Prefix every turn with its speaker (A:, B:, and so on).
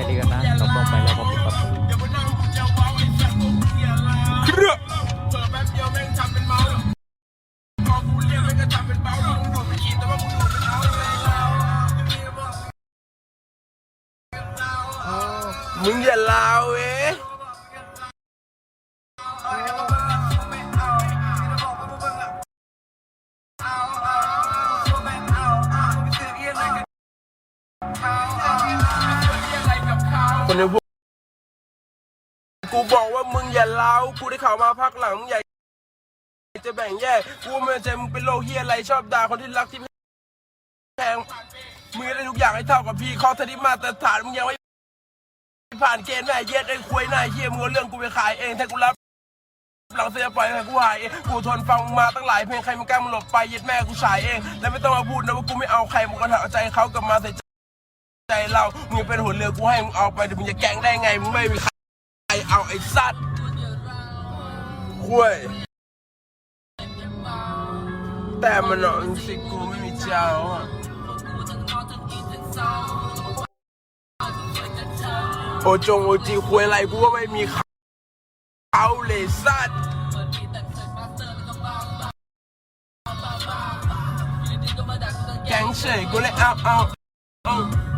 A: ค่นี้กันนะตกลงไปแล้วผมปิดประตู
B: เครือมึงอย่าลาวเว้ คนในพวกกูบอกว่ามึงอย่าเล้ากูได้ข่าวมาพักหลังมึงใหญ่จะแบ่งแยกกูไม่ใจมึงเป็นโลเฮียอะไรชอบด่าคนที่รักที่แพงมึงได้ทุกอย่างให้เท่ากับพี่ข้อทนิมาตรฐานมึงยังไม่ผ่านเกณฑ์แม่เย็ดไอ้ควยหน้าเฮียมึงเอาเรื่องกูไปขายเองถ้ากูรับหลังเสียปล่อยให้กูหายเองกูทนฟังมาตั้งหลายเพลงใครมึงกล้ามึงหลบไปเย็ดแม่กูฉายเอง แล้วไม่ต้องมาพูดนะว่ากูไม่เอาใครมึงก็ถามใจเขากลับมาใส่ ใจเรามึงเป็นหัวเรือกูให้มึงเอาไปเดี๋ยวมึงจะแกงได้ไงมึงไม่มีใครเอาไอ้สัตว์คุยแต่มันนอนสิกูไม่มีเจ้าอะโอจงโอจีคุยอะไรกูว่าไม่มีเขาเลยสัตว์แกงเฉยกูเลยเอาเอาเอา